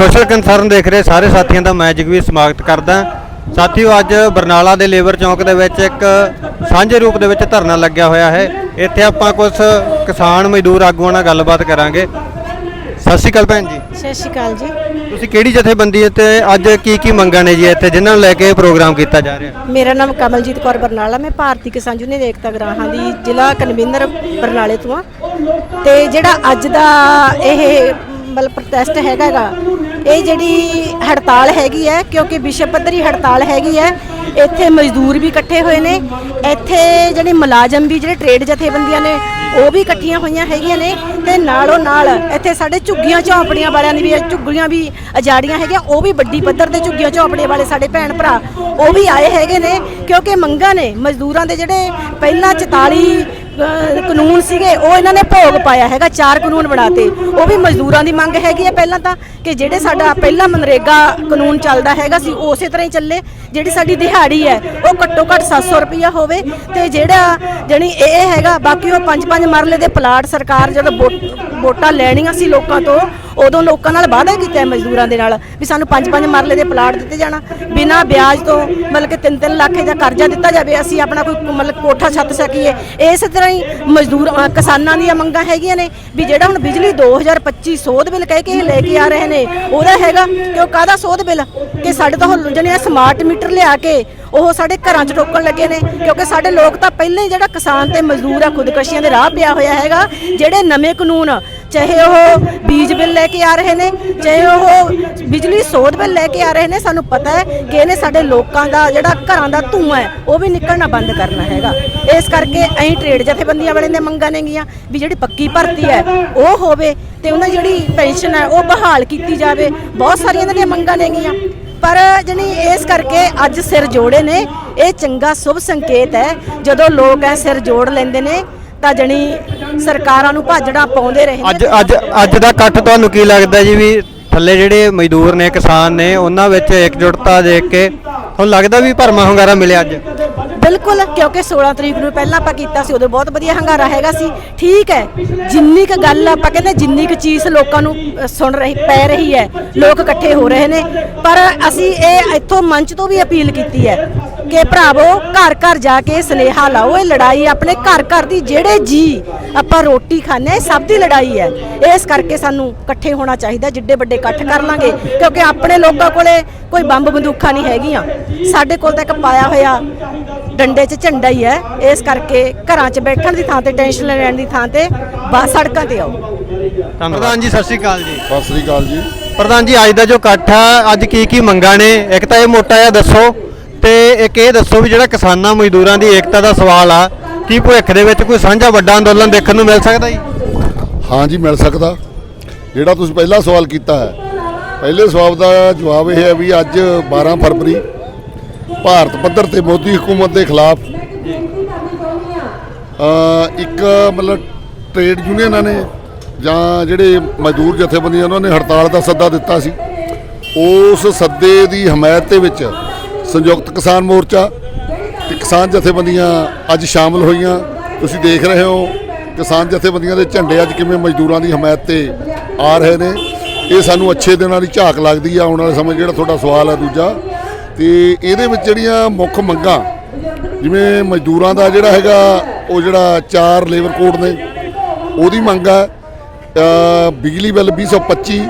Social concern ਦੇਖ ਰਹੇ ਸਾਰੇ ਸਾਥੀਆਂ ਦਾ ਮੈਂ ਜਗਵੀਰ ਸਵਾਗਤ ਕਰਦਾ। ਸਾਥੀਓ ਅੱਜ ਬਰਨਾਲਾ ਦੇ ਲੇਬਰ ਚੌਂਕ ਦੇ ਵਿੱਚ ਇੱਕ ਸਾਂਝੇ ਰੂਪ ਦੇ ਵਿੱਚ ਧਰਨਾ ਲੱਗਿਆ ਹੋਇਆ ਹੈ। ਇੱਥੇ ਆਪਾਂ ਕੁਝ ਕਿਸਾਨ ਮਜ਼ਦੂਰ ਆਗੂਆਂ ਨਾਲ ਗੱਲਬਾਤ ਕਰਾਂਗੇ। ਸਤਿ ਸ਼੍ਰੀ ਅਕਾਲ ਭੈਣ ਜੀ। ਸਤਿ ਸ਼੍ਰੀ ਅਕਾਲ ਜੀ। ਤੁਸੀਂ ਕਿਹੜੀ ਜਥੇਬੰਦੀ ਤੇ ਅੱਜ ਕੀ ਕੀ ਮੰਗਾਂ ਨੇ ਜੀ ਇੱਥੇ ਜਿਨ੍ਹਾਂ ਨੂੰ ਲੈ ਕੇ ਪ੍ਰੋਗਰਾਮ ਕੀਤਾ ਜਾ ਰਿਹਾ? ਮੇਰਾ ਨਾਮ ਕਮਲਜੀਤ ਕੌਰ ਬਰਨਾਲਾ ਮੈਂ ਭਾਰਤੀ ਕਿਸਾਨ ਯੂਨੀਅਨ ਏਕਤਾ ਗਰਾਹਾਂ ਦੀ ਜ਼ਿਲ੍ਹਾ ਕਨਵੀਨਰ ਬਰਨਾਲੇ ਤੋਂ ਆ ਤੇ ਜਿਹੜਾ ਅੱਜ ਦਾ ਇਹ ਮਤਲਬ ਪ੍ਰੋਟੈਸਟ ਹੈਗਾ ਇਹ ਜਿਹੜੀ ਹੜਤਾਲ ਹੈਗੀ ਹੈ, ਕਿਉਂਕਿ ਵਿਸ਼ਵ ਪੱਧਰੀ ਹੜਤਾਲ ਹੈਗੀ ਹੈ, ਇੱਥੇ ਮਜ਼ਦੂਰ ਵੀ ਇਕੱਠੇ ਹੋਏ ਨੇ। ਇੱਥੇ ਜਿਹੜੇ ਮੁਲਾਜ਼ਮ ਵੀ, ਜਿਹੜੇ ਟ੍ਰੇਡ ਜਥੇਬੰਦੀਆਂ ਨੇ, ਉਹ ਵੀ ਇਕੱਠੀਆਂ ਹੋਈਆਂ ਹੈਗੀਆਂ ਨੇ ਤੇ ਨਾਲੋਂ ਨਾਲ ਇੱਥੇ ਸਾਡੇ ਝੁੱਗੀਆਂ ਝੌਂਪੜੀਆਂ ਵਾਲਿਆਂ ਦੀ ਵੀ, ਝੁੱਗੀਆਂ ਵੀ ਅਜਾੜੀਆਂ ਹੈਗੀਆਂ, ਉਹ ਵੀ ਵੱਡੀ ਪੱਧਰ ਤੇ ਝੁੱਗੀਆਂ ਝੌਂਪੜੀਆਂ ਵਾਲੇ ਸਾਡੇ ਭੈਣ ਭਰਾ, ਉਹ ਵੀ ਆਏ ਹੈਗੇ ਨੇ, ਕਿਉਂਕਿ ਮੰਗਾਂ ਨੇ ਮਜ਼ਦੂਰਾਂ ਦੇ ਜਿਹੜੇ ਪਹਿਲਾਂ 44 ਅਹ, ਕਾਨੂੰਨ ਸੀਗੇ ਉਹ ਇਹਨਾਂ ਨੇ ਭੋਗ ਪਾਇਆ ਹੈਗਾ ਚਾਰ ਕਾਨੂੰਨ ਬਣਾਤੇ। ਉਹ ਵੀ ਮਜ਼ਦੂਰਾਂ ਦੀ ਮੰਗ ਹੈਗੀ ਹੈ ਪਹਿਲਾਂ ਤਾਂ ਕਿ ਜਿਹੜੇ ਸਾਡਾ ਪਹਿਲਾ ਮਨਰੇਗਾ ਕਾਨੂੰਨ ਚੱਲਦਾ ਹੈਗਾ ਸੀ ਉਹ ਉਸੇ ਤਰ੍ਹਾਂ ਹੀ ਚੱਲੇ। ਜਿਹੜੀ ਸਾਡੀ ਦਿਹਾੜੀ ਹੈ, ਉਹ ਘੱਟੋ ਘੱਟ 700 ਰੁਪਈਆ ਹੋਵੇ ਤੇ ਜਿਹੜਾ ਜਣੀ ਇਹ ਹੈਗਾ, ਬਾਕੀ ਉਹ ਪੰਜ ਪੰਜ ਮਰਲੇ ਦੇ ਪਲਾਟ ਸਰਕਾਰ ਜਦੋਂ ਵੋਟ- ਵੋਟਾਂ ਲੈਣੀਆਂ ਸੀ ਲੋਕਾਂ ਤੋਂ, ਉਦੋਂ ਲੋਕਾਂ ਨਾਲ ਵਾਅਦਾ ਕੀਤਾ ਮਜ਼ਦੂਰਾਂ ਦੇ ਨਾਲ ਵੀ ਸਾਨੂੰ ਪੰਜ ਪੰਜ ਮਰਲੇ ਦੇ ਪਲਾਟ ਦਿੱਤੇ ਜਾਣਾ। ਬਿਨਾਂ ਵਿਆਜ ਤੋਂ, ਮਤਲਬ ਕਿ 3-3 ਲੱਖ ਦਾ ਕਰਜ਼ਾ ਦਿੱਤਾ ਜਾਵੇ, ਅਸੀਂ ਆਪਣਾ ਕੋਈ ਮਤਲਬ ਕੋਠਾ ਛੱਤ ਸਕੀਏ। ਇਸ ਤਰ੍ਹਾਂ ਹੀ ਮਜ਼ਦੂਰ ਕਿਸਾਨਾਂ ਦੀਆਂ ਮੰਗਾਂ ਹੈਗੀਆਂ ਨੇ ਵੀ ਜਿਹੜਾ ਹੁਣ ਬਿਜਲੀ 2025 ਸੋਧ ਬਿੱਲ ਕਹਿ ਕੇ ਇਹ ਲੈ ਕੇ ਆ ਰਹੇ ਨੇ, ਉਹਦਾ ਹੈਗਾ ਕਿ ਉਹ ਕਾਹਦਾ ਸੋਧ ਬਿੱਲ? ਕਿ ਸਾਡੇ ਤਾਂ ਉਹ ਜਿਹੜੇ ਸਮਾਰਟ ਮੀਟਰ ਲਿਆ ਕੇ ਉਹ ਸਾਡੇ ਘਰਾਂ 'ਚ ਟੋਕਣ ਲੱਗੇ ਨੇ, ਕਿਉਂਕਿ ਸਾਡੇ ਲੋਕ ਤਾਂ ਪਹਿਲਾਂ ਹੀ ਜਿਹੜਾ ਕਿਸਾਨ ਤੇ ਮਜ਼ਦੂਰ ਆ, ਖੁਦਕਸ਼ੀਆਂ ਦੇ ਰਾਹ ਪਿਆ ਹੋਇਆ ਹੈਗਾ, ਜਿਹੜੇ ਨਵੇਂ ਕਾਨੂੰਨ, ਚਾਹੇ ਉਹ ਬੀਜ ਬਿੱਲ ਲੈ ਕੇ ਆ ਰਹੇ ਨੇ, ਚਾਹੇ ਉਹ ਬਿਜਲੀ ਸੋਧ ਬਿੱਲ ਲੈ ਕੇ ਆ ਰਹੇ ਨੇ, ਸਾਨੂੰ ਪਤਾ ਹੈ ਕਿ ਇਹਨੇ ਸਾਡੇ ਲੋਕਾਂ ਦਾ ਜਿਹੜਾ ਘਰਾਂ ਦਾ ਧੂੰਆਂ ਹੈ, ਉਹ ਵੀ ਨਿਕਲਣਾ ਬੰਦ ਕਰਨਾ ਹੈਗਾ। ਇਸ ਕਰਕੇ ਅਸੀਂ ਟ੍ਰੇਡ ਜਥੇਬੰਦੀਆਂ ਵਾਲਿਆਂ ਦੀਆਂ ਮੰਗਾਂ ਨੇਗੀਆਂ ਵੀ ਜਿਹੜੀ ਪੱਕੀ ਭਰਤੀ ਹੈ, ਉਹ ਹੋਵੇ ਤੇ ਉਹਨਾਂ ਦੀ ਜਿਹੜੀ ਪੈਨਸ਼ਨ ਹੈ, ਉਹ ਬਹਾਲ ਕੀਤੀ ਜਾਵੇ। ਬਹੁਤ ਸਾਰੀਆਂ ਇਹਨਾਂ ਦੀਆਂ ਮੰਗਾਂ ਨੇਗੀਆਂ ਪਰ ਜਣੀ ਇਸ ਕਰਕੇ ਅੱਜ ਸਿਰ ਜੋੜੇ ਨੇ, ਇਹ ਚੰਗਾ ਸ਼ੁਭ ਸੰਕੇਤ ਹੈ। ਜਦੋਂ ਲੋਕ ਐ ਸਿਰ ਜੋੜ ਲੈਂਦੇ ਨੇ, ਤਾਂ ਜਣੀ ਸਰਕਾਰਾਂ ਨੂੰ ਭਾਜੜਾ ਪਾਉਂਦੇ ਰਹੇ ਅੱਜ ਅੱਜ ਅੱਜ ਦਾ ਇਕੱਠ ਤੁਹਾਨੂੰ ਕੀ ਲੱਗਦਾ ਜੀ ਵੀ ਥੱਲੇ ਜਿਹੜੇ ਮਜ਼ਦੂਰ ਨੇ, ਕਿਸਾਨ ਨੇ, ਉਹਨਾਂ ਵਿੱਚ ਇਕਜੁੱਟਤਾ ਦੇਖ ਕੇ ਤੁਹਾਨੂੰ ਲੱਗਦਾ ਵੀ ਭਰਮਾ ਹੁੰਗਾਰਾ ਮਿਲਿਆ ਅੱਜ? ਬਿਲਕੁਲ ਕਿਉਂਕਿ 16 ਤਰੀਕ ਨੂੰ ਪਹਿਲਾਂ ਆਪਾਂ ਕੀਤਾ ਸੀ ਉਦੋਂ ਬਹੁਤ ਵਧੀਆ ਹੰਗਾਰਾ ਹੈਗਾ ਸੀ। ਠੀਕ ਹੈ ਜਿੰਨੀ ਕ ਗੱਲ ਆਪਾਂ ਕਹਿੰਦੇ ਜਿੰਨੀ ਕ ਚੀਜ਼ ਲੋਕਾਂ ਨੂੰ ਅ, ਸੁਣ ਰਹੀ ਪੈ ਰਹੀ ਹੈ ਲੋਕ ਇਕੱਠੇ ਹੋ ਰਹੇ ਨੇ। ਪਰ ਅਸੀਂ ਇਹ ਇੱਥੋਂ ਮੰਚ ਤੋਂ ਵੀ ਅਪੀਲ ਕੀਤੀ ਹੈ ਕਿ ਭਰਾਵੋ ਘਰ ਘਰ ਜਾ ਕੇ ਸਨੇਹਾ ਲਾਓ ਇਹ ਲੜਾਈ ਆਪਣੇ ਘਰ ਘਰ ਦੀ ਜਿਹੜੇ ਜੀ ਆਪਾਂ ਰੋਟੀ ਖਾਂਦੇ ਖਾਣੇ ਸਭ ਦੀ ਲੜਾਈ ਹੈ। ਇਸ ਕਰਕੇ ਸਾਨੂੰ ਇਕੱਠੇ ਹੋਣਾ ਚਾਹੀਦਾ ਜਿੱਡੇ ਵੱਡੇ ਇਕੱਠ ਕਰ ਲਾਂਗੇ ਕਿਉਂਕਿ ਆਪਣੇ ਲੋਕਾਂ ਕੋਲੇ ਕੋਈ ਬੰਬ ਬੰਦੂਕਾਂ ਨਹੀਂ ਹੈਗੀਆਂ। ਸਾਡੇ ਕੋਲ ਤਾਂ ਇੱਕ ਪਾਇਆ ਹੋਇਆ ਡੰਡੇ 'ਚ ਝੰਡਾ ਹੀ ਹੈ। ਇਸ ਕਰਕੇ ਘਰਾਂ 'ਚ ਬੈਠਣ ਦੀ ਥਾਂ ਤੇ ਟੈਨਸ਼ਨ ਲੈਣ ਦੀ ਥਾਂ ਤੇ ਬਾ ਸੜਕਾਂ ਤੇ ਆਓ। ਪ੍ਰਧਾਨ ਜੀ ਸਤਿ ਸ਼੍ਰੀ ਅਕਾਲ ਜੀ। ਸਤਿ ਸ੍ਰੀ ਅਕਾਲ ਜੀ। ਪ੍ਰਧਾਨ ਜੀ ਅੱਜ ਦਾ ਜੋ ਇਕੱਠ ਆ ਅੱਜ ਕੀ ਕੀ ਮੰਗਾਂ ਨੇ? ਇੱਕ ਤਾਂ ਇਹ ਮੋਟਾ ਜਿਹਾ ਦੱਸੋ ਤੇ ਇੱਕ ਇਹ ਦੱਸੋ ਵੀ ਜਿਹੜਾ ਕਿਸਾਨਾਂ ਮਜ਼ਦੂਰਾਂ ਦੀ ਏਕਤਾ ਦਾ ਸਵਾਲ ਆ ਕੀ ਭਵਿੱਖ ਦੇ ਵਿੱਚ ਕੋਈ ਸਾਂਝਾ ਵੱਡਾ ਅੰਦੋਲਨ ਦੇਖਣ ਨੂੰ ਮਿਲ ਸਕਦਾ ਜੀ? ਹਾਂ ਜੀ ਮਿਲ ਸਕਦਾ। ਜਿਹੜਾ ਤੁਸੀਂ ਪਹਿਲਾ ਸਵਾਲ ਕੀਤਾ ਹੈ ਪਹਿਲੇ ਸਵਾਲ ਦਾ ਜਵਾਬ ਇਹ ਹੈ ਵੀ ਅੱਜ 12 ਫਰਵਰੀ ਭਾਰਤ ਪੱਧਰ ਤੇ ਮੋਦੀ ਹਕੂਮਤ ਦੇ ਖਿਲਾਫ ਇੱਕ ਮਤਲਬ ਟ੍ਰੇਡ ਯੂਨੀਅਨਾਂ ਨੇ, ਜਾਂ ਜਿਹੜੇ ਮਜ਼ਦੂਰ ਜਥੇਬੰਦੀਆਂ ਉਹਨਾਂ ਨੇ ਹੜਤਾਲ ਦਾ ਸੱਦਾ ਦਿੱਤਾ ਸੀ। ਉਸ ਸੱਦੇ ਦੀ ਹਮਾਇਤ ਦੇ ਵਿੱਚ ਸੰਯੁਕਤ ਕਿਸਾਨ ਮੋਰਚਾ ਤੇ ਕਿਸਾਨ ਜਥੇਬੰਦੀਆਂ ਅੱਜ ਸ਼ਾਮਲ ਹੋਈਆਂ। ਤੁਸੀਂ ਦੇਖ ਰਹੇ ਹੋ ਕਿਸਾਨ ਜਥੇਬੰਦੀਆਂ ਦੇ ਝੰਡੇ ਅੱਜ ਕਿਵੇਂ ਮਜ਼ਦੂਰਾਂ ਦੀ ਹਮਾਇਤ ਤੇ ਆ ਰਹੇ ਨੇ। ਇਹ ਸਾਨੂੰ ਅੱਛੇ ਦਿਨਾਂ ਦੀ ਝਾਕ ਲੱਗਦੀ ਆ, ਆਉਣ ਵਾਲੇ ਸਮੇਂ ਜਿਹੜਾ ਤੁਹਾਡਾ ਸਵਾਲ ਹੈ ਦੂਜਾ। ਤੇ ਇਹਦੇ ਵਿੱਚ ਜਿਹੜੀਆਂ ਮੁੱਖ ਮੰਗਾਂ, ਜਿਵੇਂ ਮਜ਼ਦੂਰਾਂ ਦਾ ਜਿਹੜਾ ਹੈਗਾ, ਉਹ ਜਿਹੜਾ ਚਾਰ ਲੇਬਰ ਕੋਡ ਨੇ, ਉਹਦੀ ਮੰਗ ਹੈ ਬਿਜਲੀ ਬਿੱਲ 2025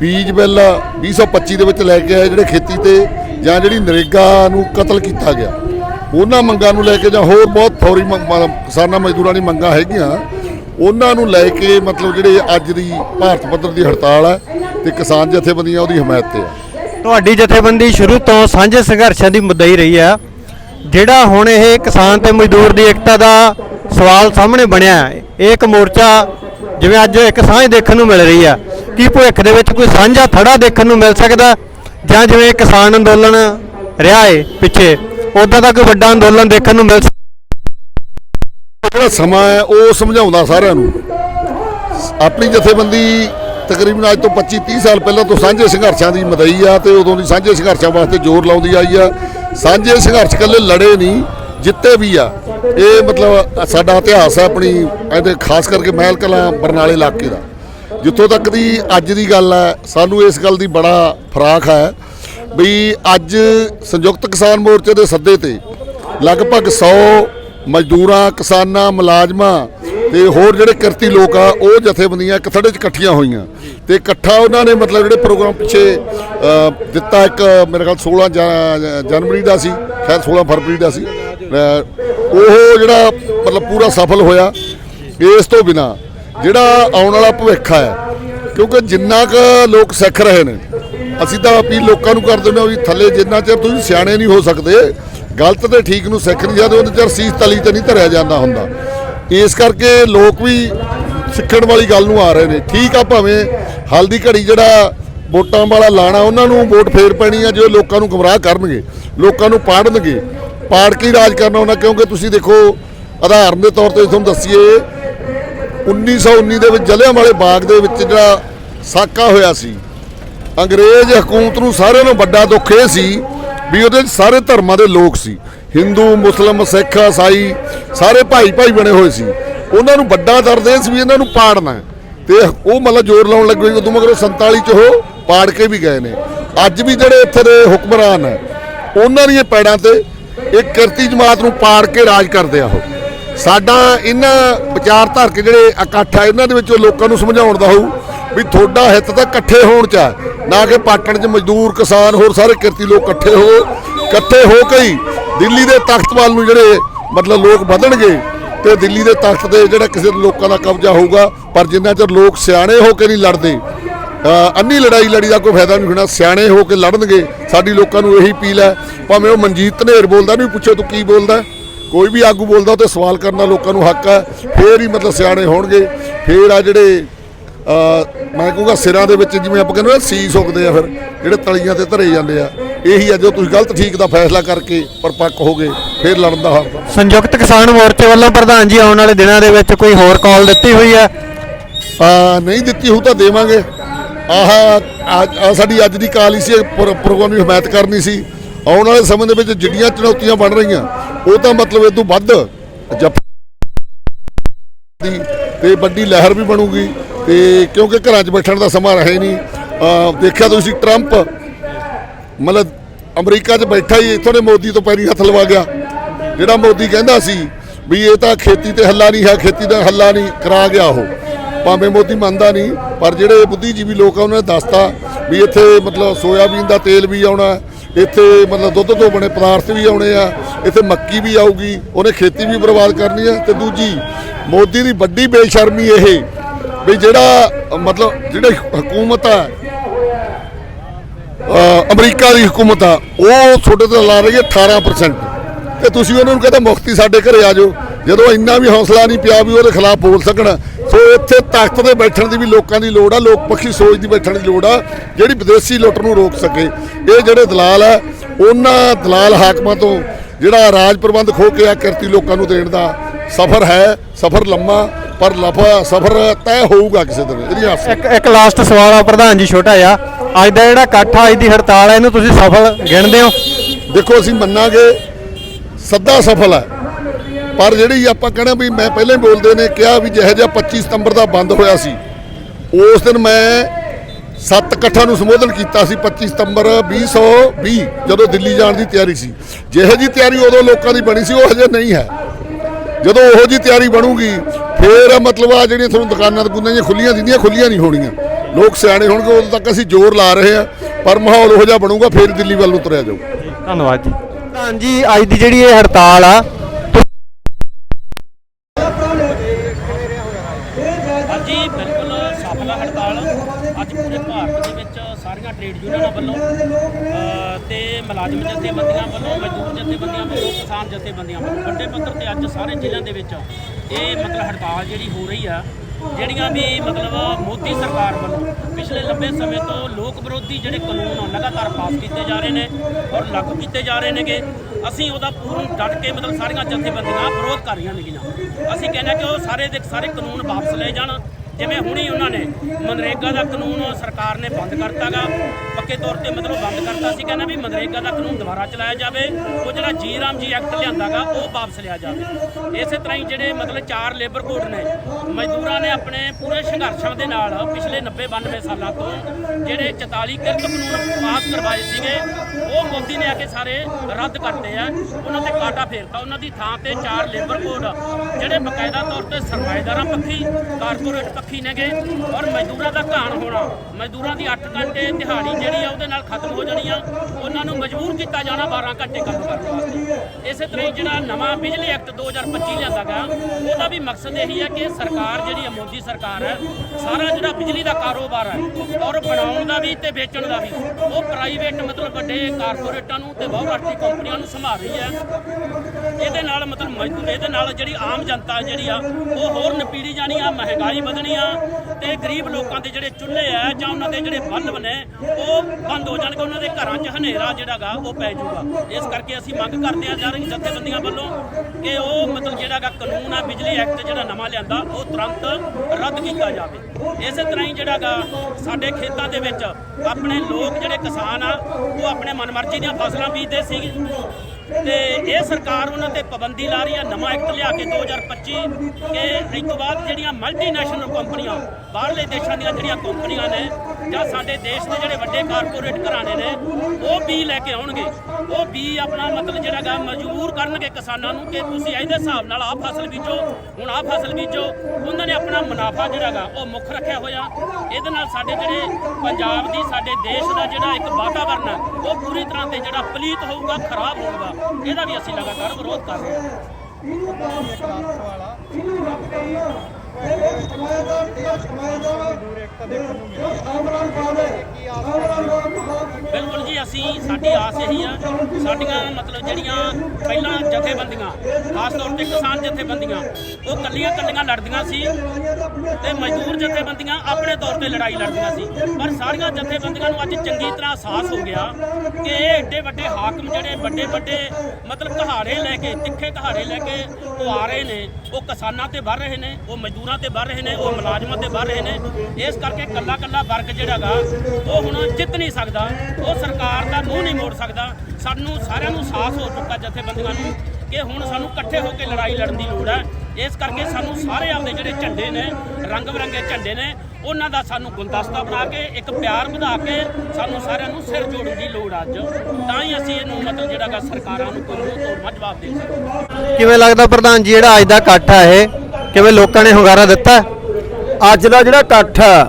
ਬੀਜ ਬਿੱਲ 2025 ਦੇ ਵਿੱਚ ਲੈ ਕੇ ਆਏ ਜਿਹੜੇ ਖੇਤੀ ਤੇ, ਜਾਂ ਜਿਹੜੀ ਨਰੇਗਾ ਨੂੰ ਕਤਲ ਕੀਤਾ ਗਿਆ। ਉਹਨਾਂ ਮੰਗਾਂ ਨੂੰ ਲੈ ਕੇ ਜਾਂ ਹੋਰ ਬਹੁਤ ਫੌਰੀ ਮੰਗ- ਕਿਸਾਨਾਂ ਮਜ਼ਦੂਰਾਂ ਦੀ ਮੰਗਾਂ ਹੈਗੀਆਂ, ਉਹਨਾਂ ਨੂੰ ਲੈ ਕੇ ਮਤਲਬ ਜਿਹੜੇ ਅੱਜ ਦੀ ਭਾਰਤ ਪੱਧਰ ਦੀ ਹੜਤਾਲ ਹੈ, ਤੇ ਕਿਸਾਨ ਜਥੇਬੰਦੀਆਂ ਉਹਦੀ ਹਮਾਇਤ ਤੇ ਹੈ ਤੁਹਾਡੀ ਜਥੇਬੰਦੀ ਸ਼ੁਰੂ ਤੋਂ ਸਾਂਝੇ ਸੰਘਰਸ਼ਾਂ ਦੀ ਮੁੱਦਈ ਰਹੀ ਆ। ਜਿਹੜਾ ਹੁਣ ਇਹ ਕਿਸਾਨ ਤੇ ਮਜ਼ਦੂਰ ਦੀ ਏਕਤਾ ਦਾ ਸਵਾਲ ਸਾਹਮਣੇ ਬਣਿਆ ਇਹ ਇੱਕ ਮੋਰਚਾ ਜਿਵੇਂ ਅੱਜ ਇੱਕ ਸਾਂਝ ਦੇਖਣ ਨੂੰ ਮਿਲ ਰਹੀ ਆ। ਕੀ ਭਵਿੱਖ ਦੇ ਵਿੱਚ ਕੋਈ ਸਾਂਝਾ ਥੜਾ ਦੇਖਣ ਨੂੰ ਮਿਲ ਸਕਦਾ? ਜਾਂ ਜਿਵੇਂ ਕਿਸਾਨ ਅੰਦੋਲਨ ਰਿਹਾ ਏ ਪਿੱਛੇ ਉਦਾਂ ਦਾ ਕੋਈ ਵੱਡਾ ਅੰਦੋਲਨ ਦੇਖਣ ਨੂੰ ਮਿਲ ਸਕ- ਜਿਹੜਾ ਸਮਾਂ ਹੈ, ਉਹ ਸਮਝਾਉਂਦਾ ਸਾਰਿਆਂ ਨੂੰ। ਆਪਣੀ ਜਥੇਬੰਦੀ ਤਕਰੀਬਨ ਅੱਜ ਤੋਂ 25 30 ਸਾਲ ਪਹਿਲਾਂ ਤੋਂ ਸਾਂਝੇ ਸੰਘਰਸ਼ਾਂ ਦੀ ਮਦਈ ਆ ਤੇ ਉਦੋਂ ਦੀ ਸਾਂਝੇ ਸੰਘਰਸ਼ਾਂ ਵਾਸਤੇ ਜ਼ੋਰ ਲਾਉਂਦੀ ਆਈ ਆ। ਸਾਂਝੇ ਸੰਘਰਸ਼ ਇਕੱਲੇ ਲੜੇ ਨਹੀਂ, ਜਿੱਤੇ ਵੀ ਆ। ਇਹ ਮਤਲਬ ਸਾਡਾ ਇਤਿਹਾਸ ਹੈ ਆਪਣੀ, ਇਹਦੇ ਖਾਸ ਕਰਕੇ ਮਹਿਲ ਕਲਾਂ ਬਰਨਾਲੇ ਇਲਾਕੇ ਦਾ। ਜਿੱਥੋਂ ਤੱਕ ਦੀ ਅੱਜ ਦੀ ਗੱਲ ਹੈ ਸਾਨੂੰ ਇਸ ਗੱਲ ਦੀ ਬੜਾ ਫਰਾਖ ਹੈ ਵੀ ਅੱਜ ਸੰਯੁਕਤ ਕਿਸਾਨ ਮੋਰਚੇ ਦੇ ਸੱਦੇ ਤੇ ਲਗਭਗ 100 ਮਜ਼ਦੂਰਾਂ, ਕਿਸਾਨਾਂ, ਮੁਲਾਜ਼ਮਾਂ ਤੇ ਹੋਰ ਜਿਹੜੇ ਕਿਰਤੀ ਲੋਕ ਆ, ਉਹ ਜਥੇਬੰਦੀਆਂ ਇੱਕ ਥੜੇ 'ਚ ਇਕੱਠੀਆਂ ਹੋਈਆਂ। ਤੇ ਇਕੱਠਾ ਉਹਨਾਂ ਨੇ ਮਤਲਬ ਜਿਹੜੇ ਪ੍ਰੋਗਰਾਮ ਪਿੱਛੇ ਦਿੱਤਾ ਇੱਕ, ਮੇਰੇ ਖਿਆਲ 16 ਜਨਵਰੀ ਦਾ ਸੀ, ਸ਼ਾਇਦ 16 ਫਰਵਰੀ ਦਾ ਸੀ। ਉਹ ਜਿਹੜਾ ਮਤਲਬ ਪੂਰਾ ਸਫਲ ਹੋਇਆ, ਇਸ ਤੋਂ ਬਿਨਾ ਜਿਹੜਾ ਆਉਣ ਵਾਲਾ ਭਵਿੱਖ ਹੈ, ਕਿਉਂਕਿ ਜਿੰਨਾ ਕੁ ਲੋਕ ਸਿੱਖ ਰਹੇ ਨੇ, ਅਸੀਂ ਤਾਂ ਅਪੀਲ ਲੋਕਾਂ ਨੂੰ ਕਰਦੇ ਨੇ ਵੀ ਥੱਲੇ ਜਿੰਨਾ ਚਿਰ ਤੁਸੀਂ ਸਿਆਣੇ ਨਹੀਂ ਹੋ ਸਕਦੇ, ਗਲਤ ਤੇ ਠੀਕ ਨੂੰ ਸਿੱਖ ਨਹੀਂ ਜਾਂਦੇ ਉਹਨਾਂ ਚਿਰ ਸੀਸ ਤਲੀ ਤੇ ਨਹੀਂ ਧਰਿਆ ਜਾਂਦਾ ਹੁੰਦਾ। ਇਸ ਕਰਕੇ ਲੋਕ ਵੀ ਸਿੱਖਣ ਵਾਲੀ ਗੱਲ ਨੂੰ ਆ ਰਹੇ ਨੇ। ਠੀਕ ਆ ਭਾਵੇਂ ਹਾਲ ਦੀ ਘੜੀ ਜਿਹੜਾ ਵੋਟਾਂ ਵਾਲਾ ਲਾਣਾ, ਉਹਨਾਂ ਨੂੰ ਵੋਟ ਫੇਰ ਪੈਣੀ ਆ, ਜੋ ਲੋਕਾਂ ਨੂੰ ਗੁੰਮਰਾਹ ਕਰਨਗੇ, ਲੋਕਾਂ ਨੂੰ ਪਾੜਨਗੇ। ਪਾੜ ਕੇ ਰਾਜ ਕਰਨਾ ਉਹਨਾਂ, ਕਿਉਂਕਿ ਤੁਸੀਂ ਦੇਖੋ, ਉਦਾਹਰਨ ਦੇ ਤੌਰ ਤੇ ਤੁਹਾਨੂੰ ਦੱਸੀਏ 1919 ਦੇ ਵਿੱਚ ਜਲਿਆਂਵਾਲੇ ਬਾਗ ਦੇ ਵਿੱਚ ਜਿਹੜਾ ਸਾਕਾ ਹੋਇਆ ਸੀ, ਅੰਗਰੇਜ਼ ਹਕੂਮਤ ਨੂੰ ਸਾਰਿਆਂ ਨੂੰ ਵੱਡਾ ਦੁੱਖ ਇਹ ਸੀ ਵੀ ਉਹਦੇ ਸਾਰੇ ਧਰਮਾਂ ਦੇ ਲੋਕ ਸੀ। ਹਿੰਦੂ, ਮੁਸਲਮ, ਸਿੱਖ, ਈਸਾਈ ਸਾਰੇ ਭਾਈ ਭਾਈ ਬਣੇ ਹੋਏ ਸੀ। ਉਹਨਾਂ ਨੂੰ ਵੱਡਾ ਦਰਦ ਇਹ ਸੀ ਵੀ ਇਹਨਾਂ ਨੂੰ ਪਾੜਨਾ ਹੈ। ਤੇ ਉਹ ਮਤਲਬ ਜ਼ੋਰ ਲਾਉਣ ਲੱਗੇ ਉਦੋਂ ਮਗਰੋਂ 47 ਚ ਉਹ ਪਾੜ ਕੇ ਵੀ ਗਏ ਨੇ। ਅੱਜ ਵੀ ਜਿਹੜੇ ਇੱਥੇ ਦੇ ਹੁਕਮਰਾਨ ਹੈ, ਉਹਨਾਂ ਦੀਆਂ ਪੈੜਾਂ ਤੇ ਇੱਕ ਕਿਰਤੀ ਜਮਾਤ ਨੂੰ ਪਾੜ ਕੇ ਰਾਜ ਕਰਦੇ ਆ ਉਹ। ਸਾਡਾ ਇਹਨਾਂ ਵਿਚਾਰਧਾਰ ਕੇ ਜਿਹੜੇ ਇਕੱਠ ਆ, ਇਹਨਾਂ ਦੇ ਵਿੱਚੋਂ ਲੋਕਾਂ ਨੂੰ ਸਮਝਾਉਣ ਦਾ ਹੋਊ ਵੀ ਤੁਹਾਡਾ ਹਿੱਤ ਤਾਂ ਇਕੱਠੇ ਹੋਣ ਚ ਆ। ਨਾ ਕਿ ਪਾਟਣ ਚ ਮਜ਼ਦੂਰ, ਕਿਸਾਨ, ਹੋਰ ਸਾਰੇ ਕਿਰਤੀ ਲੋਕ ਇਕੱਠੇ ਹੋ ਇਕੱਠੇ ਹੋ ਕੇ ਹੀ ਦਿੱਲੀ ਦੇ ਤਖਤ ਵੱਲ ਨੂੰ ਜਿਹੜੇ ਮਤਲਬ ਲੋਕ ਵਧਣਗੇ ਤੇ ਦਿੱਲੀ ਦੇ ਤਖਤ ਤੇ ਜਿਹੜਾ ਕਿਸੇ ਲੋਕਾਂ ਦਾ ਕਬਜ਼ਾ ਹੋਊਗਾ, ਪਰ ਜਿੰਨਾ ਚਿਰ ਲੋਕ ਸਿਆਣੇ ਹੋ ਕੇ ਨਹੀਂ ਲੜਦੇ ਅੰਨੀ ਲੜਾਈ ਲੜੀ ਦਾ ਕੋਈ ਫਾਇਦਾ ਨਹੀਂ ਹੋਣਾ, ਸਿਆਣੇ ਹੋ ਕੇ ਲੜਨਗੇ, ਸਾਡੀ ਲੋਕਾਂ ਨੂੰ ਇਹੀ ਅਪੀਲ ਹੈ, ਭਾਵੇਂ ਉਹ ਮਨਜੀਤ ਧਨੇਰ ਬੋਲਦਾ ਨਹੀਂ, ਪੁੱਛੋ ਤੂੰ ਕੀ ਬੋਲਦਾ, ਕੋਈ ਵੀ ਆਗੂ ਬੋਲਦਾ, ਉਹ ਤੇ ਸਵਾਲ ਕਰਨ ਦਾ ਲੋਕਾਂ ਨੂੰ ਹੱਕ ਹੈ, ਫੇਰ ਹੀ ਮਤਲਬ ਸਿਆਣੇ ਹੋਣਗੇ, ਫੇਰ ਆ ਜਿਹੜੇ ਮੈਂ ਕਹੂੰਗਾ ਸਿਰਾਂ ਦੇ ਵਿੱਚ ਜਿਵੇਂ ਆਪਾਂ ਕਹਿੰਦੇ ਨਾ, ਸੀਸ ਉੱਗਦੇ ਆ ਫਿਰ, ਜਿਹੜੇ ਤਲੀਆਂ ਤੇ ਧਰੇ ਜਾਂਦੇ ਆ ਇਹੀ ਆ ਜੋ ਤੁਸੀਂ ਗਲਤ ਠੀਕ ਦਾ ਫੈਸਲਾ ਕਰਕੇ ਪਰਪੱਕ ਹੋਗੇ ਫੇਰ ਲੜਨ ਦਾ ਹੱਕ ਸੰਯੁਕਤ ਕਿਸਾਨ ਮੋਰਚੇ ਵੱਲੋਂ ਪ੍ਰਧਾਨ ਜੀ ਆਉਣ ਵਾਲੇ ਦਿਨਾਂ ਦੇ ਵਿੱਚ ਕੋਈ ਹੋਰ ਕਾਲ ਦਿੱਤੀ ਹੋਈ ਹੈ? ਆ ਨਹੀਂ ਦਿੱਤੀ ਹੋਊ ਤਾਂ ਦੇਵਾਂਗੇ। ਆਹ ਸਾਡੀ ਅੱਜ ਦੀ ਕਾਲ ਹੀ ਸੀ ਪ੍ਰੋਗਰਾਮ ਦੀ ਹਮਾਇਤ ਕਰਨੀ ਸੀ। ਆਉਣ ਵਾਲੇ ਸਮੇਂ ਦੇ ਵਿੱਚ ਜਿਹੜੀਆਂ ਚੁਣੌਤੀਆਂ ਬਣ ਰਹੀਆਂ ਉਹ ਤਾਂ ਮਤਲਬ ਇਹ ਤੋਂ ਵੱਧ ਦੀ ਤੇ ਵੱਡੀ ਲਹਿਰ ਵੀ ਬਣੂਗੀ। ਤੇ ਕਿਉਂਕਿ ਘਰਾਂ 'ਚ ਬੈਠਣ ਦਾ ਸਮਾਂ ਰਹੇ ਨਹੀਂ। ਦੇਖਿਆ ਤੁਸੀਂ ਟਰੰਪ ਮਤਲਬ ਅਮਰੀਕਾ 'ਚ ਬੈਠਾ ਹੀ ਇੱਥੋਂ ਦੇ ਮੋਦੀ ਤੋਂ ਪੈਰੀ ਹੱਥ ਲਵਾ ਗਿਆ। ਜਿਹੜਾ ਮੋਦੀ ਕਹਿੰਦਾ ਸੀ ਵੀ ਇਹ ਤਾਂ ਖੇਤੀ ਤੇ ਹੱਲਾ ਨਹੀਂ ਹੈ, ਖੇਤੀ ਦਾ ਹੱਲਾ ਨਹੀਂ, ਕਰਾ ਗਿਆ ਉਹ। ਭਾਵੇਂ ਮੋਦੀ ਮੰਨਦਾ ਨਹੀਂ, ਪਰ ਜਿਹੜੇ ਬੁੱਧੀਜੀਵੀ ਲੋਕ ਆ, ਉਹਨਾਂ ਨੇ ਦੱਸਤਾ ਵੀ ਇੱਥੇ ਮਤਲਬ ਸੋਇਆਬੀਨ ਦਾ ਤੇਲ ਵੀ ਆਉਣਾ, ਇੱਥੇ ਮਤਲਬ ਦੁੱਧ ਤੋਂ ਬਣੇ ਪਦਾਰਥ ਵੀ ਆਉਣੇ ਆ, ਇੱਥੇ ਮੱਕੀ ਵੀ ਆਊਗੀ, ਉਹਨੇ ਖੇਤੀ ਵੀ ਬਰਬਾਦ ਕਰਨੀ ਆ। ਤੇ ਦੂਜੀ, ਮੋਦੀ ਦੀ ਵੱਡੀ ਬੇਸ਼ਰਮੀ ਇਹ, ਵੀ ਜਿਹੜਾ ਮਤਲਬ ਜਿਹੜੇ ਹਕੂਮਤ ਆ ਅਮਰੀਕਾ ਦੀ ਹਕੂਮਤ ਆ, ਉਹ ਤੁਹਾਡੇ ਤੇ ਲਾ ਰਹੀ ਹੈ 18% ਤੇ ਤੁਸੀਂ ਉਹਨਾਂ ਨੂੰ ਕਹਿੰਦੇ ਮੁਖਤੀ ਸਾਡੇ ਘਰੇ ਆ ਜਾਓ। ਜਦੋਂ ਇੰਨਾ ਵੀ ਹੌਸਲਾ ਨਹੀਂ ਪਿਆ ਵੀ ਉਹਦੇ ਖਿਲਾਫ ਬੋਲ ਸਕਣ, ਸੋ ਇੱਥੇ ਤਖਤ ਤੇ ਬੈਠਣ ਦੀ ਵੀ ਲੋਕਾਂ ਦੀ ਲੋੜ ਆ, ਲੋਕ ਪੱਖੀ ਸੋਚ ਦੀ ਬੈਠਣ ਦੀ ਲੋੜ ਆ, ਜਿਹੜੀ ਵਿਦੇਸ਼ੀ ਲੁੱਟ ਨੂੰ ਰੋਕ ਸਕੇ। ਇਹ ਜਿਹੜੇ ਦਲਾਲ ਆ, ਉਹਨਾਂ ਦਲਾਲ ਹਾਕਮਾਂ ਤੋਂ ਜਿਹੜਾ ਰਾਜ ਪ੍ਰਬੰਧ ਖੋ ਕੇ ਆ, ਕਿਰਤੀ ਲੋਕਾਂ ਨੂੰ ਦੇਣ ਦਾ ਸਫ਼ਰ ਹੈ, ਸਫ਼ਰ ਲੰਮਾ, ਪਰ ਲਫਾ ਸਫ਼ਰ ਤੈਅ ਹੋਊਗਾ ਕਿਸੇ ਦਿਨ, ਇਹਦੀ ਆਸ ਇੱਕ ਲਾਸਟ ਸਵਾਲ ਆ, ਪ੍ਰਧਾਨ ਜੀ, ਛੋਟਾ ਜਿਹਾ। ਅੱਜ ਦਾ ਜਿਹੜਾ ਇਕੱਠ ਆ, ਅੱਜ ਦੀ ਹੜਤਾਲ ਹੈ ਇਹਨੂੰ ਤੁਸੀਂ ਸਫਲ ਗਿਣਦੇ ਹੋ। ਦੇਖੋ, ਅਸੀਂ ਮੰਨਾਂਗੇ, ਸੱਦਾ ਸਫਲ ਹੈ ਪਰ ਜਿਹੜੀ ਆਪਾਂ ਕਹਿਣਾ ਵੀ ਮੈਂ ਪਹਿਲਾਂ ਹੀ ਬੋਲਦੇ ਨੇ, ਕਿਹਾ ਵੀ ਜਿਹੋ ਜਿਹਾ 25 ਸਤੰਬਰ ਦਾ ਬੰਦ ਹੋਇਆ ਸੀ, ਉਸ ਦਿਨ ਮੈਂ ਸੱਤ ਇਕੱਠਾਂ ਨੂੰ ਸੰਬੋਧਨ ਕੀਤਾ ਸੀ 25 ਸਤੰਬਰ 2020 ਜਦੋਂ ਦਿੱਲੀ ਜਾਣ ਦੀ ਤਿਆਰੀ ਸੀ। ਜਿਹੋ ਜੀ ਤਿਆਰੀ ਉਦੋਂ ਲੋਕਾਂ ਦੀ ਬਣੀ ਸੀ, ਉਹ ਹਜੇ ਨਹੀਂ ਹੈ। ਜਦੋਂ ਉਹੋ ਜੀ ਤਿਆਰੀ ਬਣੂਗੀ, ਫੇਰ ਮਤਲਬ ਆ ਜਿਹੜੀਆਂ ਤੁਹਾਨੂੰ ਦੁਕਾਨਾਂ ਦੁਕਾਨਾਂ ਜਿਹੀਆਂ ਖੁੱਲੀਆਂ ਦਿੰਦੀਆਂ, ਖੁੱਲੀਆਂ ਨਹੀਂ ਹੋਣੀਆਂ। ਲੋਕ ਸਿਆਣੇ ਹੋਣਗੇ ਉਦੋਂ ਤੱਕ ਅਸੀਂ ਜ਼ੋਰ ਲਾ ਰਹੇ ਹਾਂ ਪਰ ਮਾਹੌਲ ਉਹੋ ਜਿਹਾ ਬਣੂਗਾ ਫੇਰ ਦਿੱਲੀ ਵੱਲ ਨੂੰ ਤੁਰਿਆ ਜਾਊ ਧੰਨਵਾਦ ਜੀ। ਪ੍ਰਧਾਨ ਜੀ ਅੱਜ ਦੀ ਜਿਹੜੀ ਇਹ ਹੜਤਾਲ ਆ ਹਾਂਜੀ ਬਿਲਕੁਲ ਸਫਲ ਹੈ ਹੜਤਾਲ। ਅੱਜ ਪੂਰੇ ਭਾਰਤ ਦੇ ਵਿੱਚ ਸਾਰੀਆਂ ਟ੍ਰੇਡ ਯੂਨੀਅਨਾਂ ਵੱਲੋਂ ਅ, ਤੇ ਮੁਲਾਜ਼ਮ ਜਥੇਬੰਦੀਆਂ ਵੱਲੋਂ ਮਜ਼ਦੂਰ ਜਥੇਬੰਦੀਆਂ ਵੱਲੋਂ ਕਿਸਾਨ ਜਥੇਬੰਦੀਆਂ ਵੱਲੋਂ ਵੱਡੇ ਪੱਧਰ ਤੇ ਅੱਜ ਸਾਰੇ ਜ਼ਿਲ੍ਹਿਆਂ ਦੇ ਵਿੱਚ ਇਹ ਮਤਲਬ ਹੜਤਾਲ ਜਿਹੜੀ ਹੋ ਰਹੀ ਆ ਜਿਹੜੀਆਂ ਵੀ ਮਤਲਬ ਮੋਦੀ ਸਰਕਾਰ ਵੱਲੋਂ ਪਿਛਲੇ ਲੰਬੇ ਸਮੇਂ ਤੋਂ ਲੋਕ ਵਿਰੋਧੀ ਜਿਹੜੇ ਕਾਨੂੰਨ ਆ, ਲਗਾਤਾਰ ਪਾਸ ਕੀਤੇ ਜਾ ਰਹੇ ਨੇ ਔਰ ਲਾਗੂ ਕੀਤੇ ਜਾ ਰਹੇ ਨੇਗੇ, ਅਸੀਂ ਉਹਦਾ ਪੂਰਨ ਡਟ ਕੇ ਮਤਲਬ ਸਾਰੀਆਂ ਜਥੇਬੰਦੀਆਂ ਵਿਰੋਧ ਕਰ ਰਹੀਆਂ ਨੇਗੀਆਂ। ਅਸੀਂ ਕਹਿੰਦੇ ਹਾਂ ਕਿ ਉਹ ਸਾਰੇ ਦੇ ਸਾਰੇ ਕਾਨੂੰਨ ਵਾਪਸ ਲਏ ਜਾਣ ਜਿਵੇਂ ਹੁਣੀ ਉਹਨਾਂ ਨੇ ਮਨਰੇਗਾ ਦਾ ਕਾਨੂੰਨ ਸਰਕਾਰ ਨੇ ਬੰਦ ਕਰਤਾਗਾ, ਪੱਕੇ ਤੌਰ ਤੇ ਮਤਲਬ ਬੰਦ ਕਰਤਾ ਸੀ, ਕਹਿੰਦਾ ਵੀ ਮਨਰੇਗਾ ਦਾ ਕਾਨੂੰਨ ਦੁਬਾਰਾ ਚਲਾਇਆ ਜਾਵੇ, ਉਹ ਜਿਹੜਾ ਜੀ ਰਾਮ ਜੀ ਐਕਟ ਲਿਆਂਦਾਗਾ, ਉਹ ਵਾਪਸ ਲਿਆ ਜਾਵੇ। ਇਸੇ ਤਰ੍ਹਾਂ ਹੀ ਜਿਹੜੇ ਮਤਲਬ ਚਾਰ ਲੇਬਰ ਕੋਡ ਨੇ, ਮਜ਼ਦੂਰਾਂ ਨੇ ਆਪਣੇ ਪੂਰੇ ਸੰਘਰਸ਼ਾਂ ਦੇ ਨਾਲ ਪਿਛਲੇ 90 92 ਸਾਲਾਂ ਤੋਂ ਜਿਹੜੇ 44 ਕਿਰਤ ਕਾਨੂੰਨ ਪਾਸ ਕਰਵਾਏ ਸੀਗੇ ਮੋਦੀ ਨੇ ਆ ਕੇ ਸਾਰੇ ਰੱਦ ਕਰਤੇ ਆ, ਉਹਨਾਂ ਤੇ ਕਾਟਾ ਫੇਰਤਾ, ਉਹਨਾਂ ਦੀ ਥਾਂ ਤੇ ਚਾਰ ਲੇਬਰ ਕੋਡ ਜਿਹੜੇ ਬਕਾਇਦਾ ਤੌਰ ਤੇ ਸਰਮਾਏਦਾਰਾਂ ਪੱਖੀ ਕਾਰਪੋਰੇਟ ਪੱਖੀ ਨੇਗੇ, ਔਰ ਮਜ਼ਦੂਰਾਂ ਦਾ ਘਾਣ ਹੋਣਾ, ਮਜ਼ਦੂਰਾਂ ਦੀ 8 ਘੰਟੇ ਦਿਹਾੜੀ ਜਿਹੜੀ ਆ, ਉਹਦੇ ਨਾਲ ਖਤਮ ਹੋ ਜਾਣੀ ਆ, ਉਹਨਾਂ ਨੂੰ ਮਜਬੂਰ ਕੀਤਾ ਜਾਣਾ 12 ਘੰਟੇ ਕੰਮ ਕਰਨ ਵਾਸਤੇ। ਇਸੇ ਤਰ੍ਹਾਂ ਜਿਹੜਾ ਨਵਾਂ ਬਿਜਲੀ ਐਕਟ 2025 ਲਿਆਂਦਾ ਗਿਆ, ਉਹਦਾ ਵੀ ਮਕਸਦ ਇਹੀ ਹੈ ਕਿ ਸਰਕਾਰ ਜਿਹੜੀ ਹੈ ਮੋਦੀ ਸਰਕਾਰ ਹੈ ਸਾਰਾ ਜਿਹੜਾ ਬਿਜਲੀ ਦਾ ਕਾਰੋਬਾਰ ਹੈ ਔਰ ਬਣਾਉਣ ਦਾ ਵੀ ਤੇ ਵੇਚਣ ਦਾ ਵੀ, ਉਹ ਪ੍ਰਾਈਵੇਟ ਮਤਲਬ ਵੱਡੇ ਕਾਰਪੋਰੇਟਾਂ ਨੂੰ ਤੇ ਬਹੁਰਾਸ਼ਟਰੀ ਕੰਪਨੀਆਂ ਨੂੰ ਸੰਭਾਲ ਰਹੀ ਹੈ। ਇਹਦੇ ਨਾਲ ਮਤਲਬ ਮਜ਼ਦੂਰ, ਇਹਦੇ ਨਾਲ ਜਿਹੜੀ ਆਮ ਜਨਤਾ ਜਿਹੜੀ ਆ, ਉਹ ਹੋਰ ਨਪੀੜੀ ਜਾਣੀ ਆ ਮਹਿੰਗਾਈ ਵਧਣੀ ਆ ਤੇ ਗਰੀਬ ਲੋਕਾਂ ਦੇ ਜਿਹੜੇ ਚੁੱਲ੍ਹੇ ਆ ਜਾਂ ਉਹਨਾਂ ਦੇ ਜਿਹੜੇ ਬਲਬ ਨੇ ਉਹ ਬੰਦ ਹੋ ਜਾਣਗੇ, ਉਹਨਾਂ ਦੇ ਘਰਾਂ 'ਚ ਹਨੇਰਾ ਜਿਹੜਾਗਾ, ਉਹ ਪੈ ਜਾਊਗਾ। ਇਸ ਕਰਕੇ ਅਸੀਂ ਮੰਗ ਕਰਦੇ ਆ ਜਾ ਰਹੀ ਜਥੇਬੰਦੀਆਂ ਵੱਲੋਂ ਕਿ ਉਹ ਮਤਲਬ ਜਿਹੜਾਗਾ ਕਾਨੂੰਨ ਆ, ਬਿਜਲੀ ਐਕਟ ਜਿਹੜਾ ਨਵਾਂ ਲਿਆਂਦਾ, ਉਹ ਤੁਰੰਤ ਰੱਦ ਕੀਤਾ ਜਾਵੇ। ਇਸੇ ਤਰ੍ਹਾਂ ਹੀ ਜਿਹੜਾਗਾ ਸਾਡੇ ਖੇਤਾਂ ਦੇ ਵਿੱਚ ਆਪਣੇ ਲੋਕ ਜਿਹੜੇ ਕਿਸਾਨ ਆ, ਉਹ ਆਪਣੇ ਮਨਮਰਜ਼ੀ ਦੀਆਂ ਫਸਲਾਂ ਬੀਜਦੇ ਸੀ ਤੇ ਇਹ ਸਰਕਾਰ ਉਹਨਾਂ ਤੇ ਪਾਬੰਦੀ ਲਾ ਰਹੀ ਹੈ ਨਵਾਂ ਐਕਟ ਲਿਆ ਕੇ 2025 ਕਿ ਇਸ ਤੋਂ ਬਾਅਦ ਜਿਹੜੀਆਂ ਮਲਟੀਨੈਸ਼ਨਲ ਕੰਪਨੀਆਂ, ਬਾਹਰਲੇ ਦੇਸ਼ਾਂ ਦੀਆਂ ਜਿਹੜੀਆਂ ਕੰਪਨੀਆਂ ਨੇ ਜਾਂ ਸਾਡੇ ਦੇਸ਼ ਦੇ ਜਿਹੜੇ ਵੱਡੇ ਕਾਰਪੋਰੇਟ ਘਰਾਣੇ ਨੇ, ਉਹ ਬੀ ਲੈ ਕੇ ਆਉਣਗੇ। ਉਹ ਬੀ ਆਪਣਾ ਮਤਲਬ ਜਿਹੜਾ ਗਾ ਮਜਬੂਰ ਕਰਨਗੇ ਕਿਸਾਨਾਂ ਨੂੰ ਕਿ ਤੁਸੀਂ ਇਹਦੇ ਹਿਸਾਬ ਨਾਲ ਆਹ ਫਸਲ ਬੀਜੋ, ਹੁਣ ਆਹ ਫਸਲ ਬੀਜੋ। ਉਹਨਾਂ ਨੇ ਆਪਣਾ ਮੁਨਾਫਾ ਜਿਹੜਾ ਗਾ, ਉਹ ਮੁੱਖ ਰੱਖਿਆ ਹੋਇਆ। ਇਹਦੇ ਨਾਲ ਸਾਡੇ ਜਿਹੜੇ ਪੰਜਾਬ ਦੀ, ਸਾਡੇ ਦੇਸ਼ ਦਾ ਜਿਹੜਾ ਇੱਕ ਵਾਤਾਵਰਨ ਹੈ, ਉਹ ਪੂਰੀ ਤਰ੍ਹਾਂ ਤੇ ਜਿਹੜਾ ਪਲੀਤ ਹੋਊਗਾ, ਖਰਾਬ ਹੋਊਗਾ। ਇਹਦਾ ਵੀ ਅਸੀਂ ਲਗਾਤਾਰ ਵਿਰੋਧ ਕਰ ਰਹੇ ਹਾਂ। ਬਿਲਕੁਲ ਜੀ ਅਸੀਂ ਸਾਡੀ ਆਸ ਇਹੀ ਆ। ਸਾਡੀਆਂ ਮਤਲਬ ਜਿਹੜੀਆਂ ਪਹਿਲਾਂ ਜਥੇਬੰਦੀਆਂ ਖਾਸ ਤੌਰ ਤੇ ਕਿਸਾਨ ਜਥੇਬੰਦੀਆਂ ਉਹ ਕੱਲੀਆਂ ਕੱਲੀਆਂ ਲੜਦੀਆਂ ਸੀ। ਤੇ ਮਜ਼ਦੂਰ ਜਥੇਬੰਦੀਆਂ ਆਪਣੇ ਤੌਰ ਤੇ ਲੜਾਈ ਲੜਦੀਆਂ ਸੀ। ਪਰ ਸਾਰੀਆਂ ਜਥੇਬੰਦੀਆਂ ਨੂੰ ਅੱਜ ਚੰਗੀ ਤਰ੍ਹਾਂ ਅਹਿਸਾਸ ਹੋ ਗਿਆ ਕਿ ਇਹ ਏਡੇ ਵੱਡੇ ਹਾਕਮ ਜਿਹੜੇ ਵੱਡੇ ਵੱਡੇ ਮਤਲਬ ਕਹਾੜੇ ਲੈ ਕੇ ਤਿੱਖੇ ਕਹਾੜੇ ਲੈ ਕੇ ਉਹ ਆ ਰਹੇ ਨੇ ਉਹ ਕਿਸਾਨਾਂ ਤੇ ਵੱਧ ਰਹੇ ਨੇ ਉਹ ਮਜ਼ਦੂਰਾਂ ਤੇ ਵੱਧ ਰਹੇ ਨੇ, ਉਹ ਮੁਲਾਜ਼ਮਾਂ ਤੇ ਵੱਧ ਰਹੇ ਨੇ, ਇਸ ਕਰਕੇ ਕੱਲਾ ਕੱਲਾ ਵਰਗ ਜਿਹੜਾਗਾ ਉਹ ਹੁਣ ਜਿੱਤ ਨਹੀਂ ਸਕਦਾ, ਉਹ ਸਰਕਾਰ ਦਾ ਮੂੰਹ ਨਹੀਂ ਮੋੜ ਸਕਦਾ। ਸਾਨੂੰ ਸਾਰਿਆਂ ਨੂੰ ਸਾਹਸ ਹੋ ਚੁੱਕਾ ਜਥੇਬੰਦੀਆਂ ਨੂੰ ਕਿ ਹੁਣ ਸਾਨੂੰ ਇਕੱਠੇ ਹੋ ਕੇ ਲੜਾਈ ਲੜਨ ਦੀ ਲੋੜ ਹੈ। ਇਸ ਕਰਕੇ ਸਾਨੂੰ ਸਾਰੇ ਆਪਦੇ ਜਿਹੜੇ ਝੰਡੇ ਨੇ, ਰੰਗ ਬਰੰਗੇ ਝੰਡੇ ਨੇ, ਉਹਨਾਂ ਦਾ ਸਾਨੂੰ ਗੁਲਦਸਤਾ ਬਣਾ ਕੇ, ਇੱਕ ਪਿਆਰ ਵਧਾ ਕੇ ਸਾਨੂੰ ਸਾਰਿਆਂ ਨੂੰ ਸਿਰ ਜੋੜਨ ਦੀ ਲੋੜ ਆ ਅੱਜ। ਤਾਂ ਹੀ ਅਸੀਂ ਇਹਨੂੰ ਮਤਲਬ ਜਿਹੜਾਗਾ ਸਰਕਾਰਾਂ ਨੂੰ ਕੋਈ ਮੂੰਹ ਤੋੜ ਜਵਾਬ ਦੇ ਸਕਦੇ ਕਿਵੇਂ ਲੱਗਦਾ ਪ੍ਰਧਾਨ ਜੀ, ਜਿਹੜਾ ਅੱਜ ਦਾ ਇਕੱਠ ਆ ਇਹ? ਕਿਵੇਂ ਲੋਕਾਂ ਨੇ ਹੁੰਗਾਰਾ ਦਿੱਤਾ? ਅੱਜ ਦਾ ਜਿਹੜਾ ਇਕੱਠ ਆ,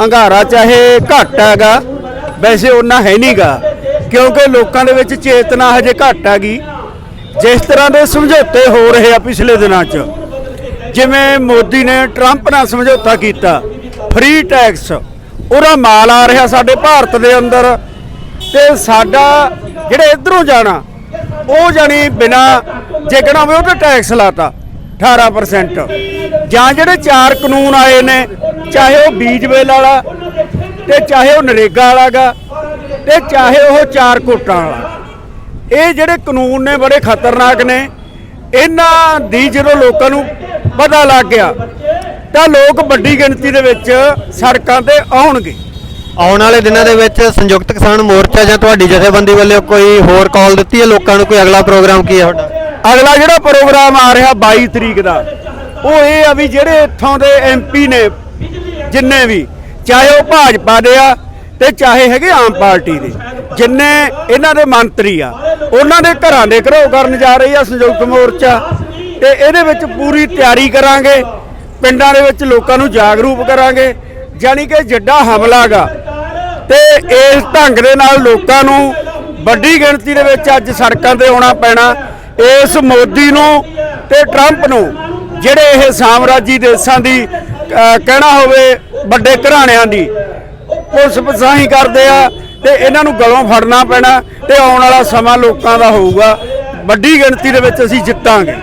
ਹੰਗਾਰਾ ਚਾਹੇ ਘੱਟ ਹੈਗਾ ਵੈਸੇ ਉਹਨਾਂ ਹੈ ਨਹੀਂਗਾ ਕਿਉਂਕਿ ਲੋਕਾਂ ਦੇ ਵਿੱਚ ਚੇਤਨਾ ਹਜੇ ਘੱਟ ਹੈਗੀ। ਜਿਸ ਤਰ੍ਹਾਂ ਦੇ ਸਮਝੌਤੇ ਹੋ ਰਹੇ ਆ ਪਿਛਲੇ ਦਿਨਾਂ 'ਚ ਜਿਵੇਂ ਮੋਦੀ ਨੇ ਟਰੰਪ ਨਾਲ ਸਮਝੌਤਾ ਕੀਤਾ ਫ੍ਰੀ ਟੈਕਸ ਉਹਦਾ ਮਾਲ ਆ ਰਿਹਾ ਸਾਡੇ ਭਾਰਤ ਦੇ ਅੰਦਰ ਤੇ ਸਾਡਾ ਜਿਹੜੇ ਇਧਰੋਂ ਜਾਣਾ ਉਹ ਜਾਣੀ ਬਿਨਾ ਜੇ ਕਹਿਣਾ ਹੋਵੇ ਉਹ ਤੇ ਟੈਕਸ ਲਾਤਾ। 18% ਜਾਂ ਜਿਹੜੇ ਚਾਰ ਕਾਨੂੰਨ ਆਏ ਨੇ, ਚਾਹੇ ਉਹ ਬੀਜ ਵੇਲ ਵਾਲਾ ਤੇ ਚਾਹੇ ਉਹ ਨਰੇਗਾ ਵਾਲਾਗਾ ਤੇ ਚਾਹੇ ਉਹ ਚਾਰ ਕੋਟਾਂ ਵਾਲਾ। ਇਹ ਜਿਹੜੇ ਕਾਨੂੰਨ ਨੇ ਬੜੇ ਖਤਰਨਾਕ ਨੇ, ਇਹਨਾਂ ਦੀ ਜਦੋਂ ਲੋਕਾਂ ਨੂੰ ਪਤਾ ਲੱਗ ਗਿਆ, ਤਾਂ ਲੋਕ ਵੱਡੀ ਗਿਣਤੀ ਦੇ ਵਿੱਚ ਸੜਕਾਂ ਤੇ ਆਉਣਗੇ। ਆਉਣ ਵਾਲੇ ਦਿਨਾਂ ਦੇ ਵਿੱਚ ਸੰਯੁਕਤ ਕਿਸਾਨ ਮੋਰਚਾ ਜਾਂ ਤੁਹਾਡੀ ਜਥੇਬੰਦੀ ਵੱਲੋਂ ਕੋਈ ਹੋਰ ਕਾਲ ਦਿੱਤੀ ਹੈ? ਲੋਕਾਂ ਨੂੰ ਕੋਈ ਅਗਲਾ ਪ੍ਰੋਗਰਾਮ ਕੀ ਹੈ ਤੁਹਾਡਾ? ਅਗਲਾ ਜਿਹੜਾ ਪ੍ਰੋਗਰਾਮ ਆ ਰਿਹਾ 22 ਤਰੀਕ ਦਾ, ਉਹ ਇਹ ਆ ਵੀ ਜਿਹੜੇ ਇੱਥੋਂ ਦੇ ਐਮਪੀ ਨੇ, ਜਿੰਨੇ ਵੀ, ਚਾਹੇ ਉਹ ਭਾਜਪਾ ਦੇ ਆ ਤੇ ਚਾਹੇ ਹੈਗੇ ਆਮ ਪਾਰਟੀ ਦੇ, ਜਿੰਨੇ ਇਹਨਾਂ ਦੇ ਮੰਤਰੀ ਆ, ਉਹਨਾਂ ਦੇ ਘਰਾਂ ਦੇ ਘਰੋ ਕਰਨ ਜਾ ਰਹੀ ਆ ਸੰਯੁਕਤ ਮੋਰਚਾ ਤੇ ਇਹਦੇ ਵਿੱਚ ਪੂਰੀ ਤਿਆਰੀ ਕਰਾਂਗੇ, ਪਿੰਡਾਂ ਦੇ ਵਿੱਚ ਲੋਕਾਂ ਨੂੰ ਜਾਗਰੂਕ ਕਰਾਂਗੇ, ਜਾਣੀ ਕਿ ਜਿੱਡਾ ਹਮਲਾਗਾ ਤੇ ਇਸ ਢੰਗ ਦੇ ਨਾਲ ਲੋਕਾਂ ਨੂੰ ਵੱਡੀ ਗਿਣਤੀ ਦੇ ਵਿੱਚ ਅੱਜ ਸੜਕਾਂ ਤੇ ਆਉਣਾ ਪੈਣਾ ਇਸ ਮੋਦੀ ਨੂੰ ਤੇ ਟਰੰਪ ਨੂੰ ਜਿਹੜੇ ਇਹ ਸਾਮਰਾਜੀ ਦੇਸ਼ਾਂ ਦੀ ਕਹਿਣਾ ਹੋਵੇ ਵੱਡੇ ਘਰਾਣਿਆਂ ਦੀ ਪੁਲਿਸ ਪਸਾਹੀ ਕਰਦੇ ਆ ਤੇ ਇਹਨਾਂ ਨੂੰ ਗਲੋਂ ਫੜਨਾ ਪੈਣਾ ਤੇ ਆਉਣ ਵਾਲਾ ਸਮਾਂ ਲੋਕਾਂ ਦਾ ਹੋਊਗਾ। ਵੱਡੀ ਗਿਣਤੀ ਦੇ ਵਿੱਚ ਅਸੀਂ ਜਿੱਤਾਂਗੇ।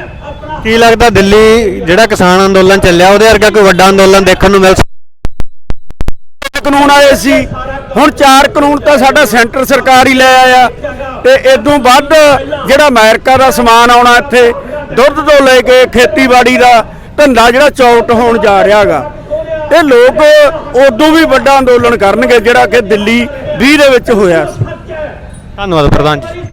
ਕੀ ਲੱਗਦਾ ਦਿੱਲੀ ਜਿਹੜਾ ਕਿਸਾਨ ਅੰਦੋਲਨ ਚੱਲਿਆ ਉਹਦੇ ਵਰਗਾ ਕੋਈ ਵੱਡਾ ਅੰਦੋਲਨ ਦੇਖਣ ਨੂੰ ਮਿਲ ਸਕਦਾ? ਕਾਨੂੰਨ ਆਏ ਸੀ। ਹੁਣ ਚਾਰ ਕਾਨੂੰਨ ਤਾਂ ਸਾਡਾ ਸੈਂਟਰ ਸਰਕਾਰ ਹੀ ਲੈ ਆਇਆ। ਤੇ ਇਦੋਂ ਵੱਧ ਜਿਹੜਾ ਅਮਰੀਕਾ ਦਾ ਸਮਾਨ ਆਉਣਾ ਇੱਥੇ, ਦੁੱਧ ਤੋਂ ਲੈ ਕੇ ਖੇਤੀਬਾੜੀ ਦਾ ਧੰਦਾ ਜਿਹੜਾ ਚੌਟ ਹੋਣ ਜਾ ਰਿਹਾ ਰਿਹਾਗਾ ਇਹ ਲੋਕ ਉਦੋਂ ਵੀ ਵੱਡਾ ਅੰਦੋਲਨ ਕਰਨਗੇ ਜਿਹੜਾ ਕਿ ਦਿੱਲੀ 20 ਦੇ ਵਿੱਚ ਹੋਇਆ ਸੀ। ਧੰਨਵਾਦ ਪ੍ਰਧਾਨ ਜੀ।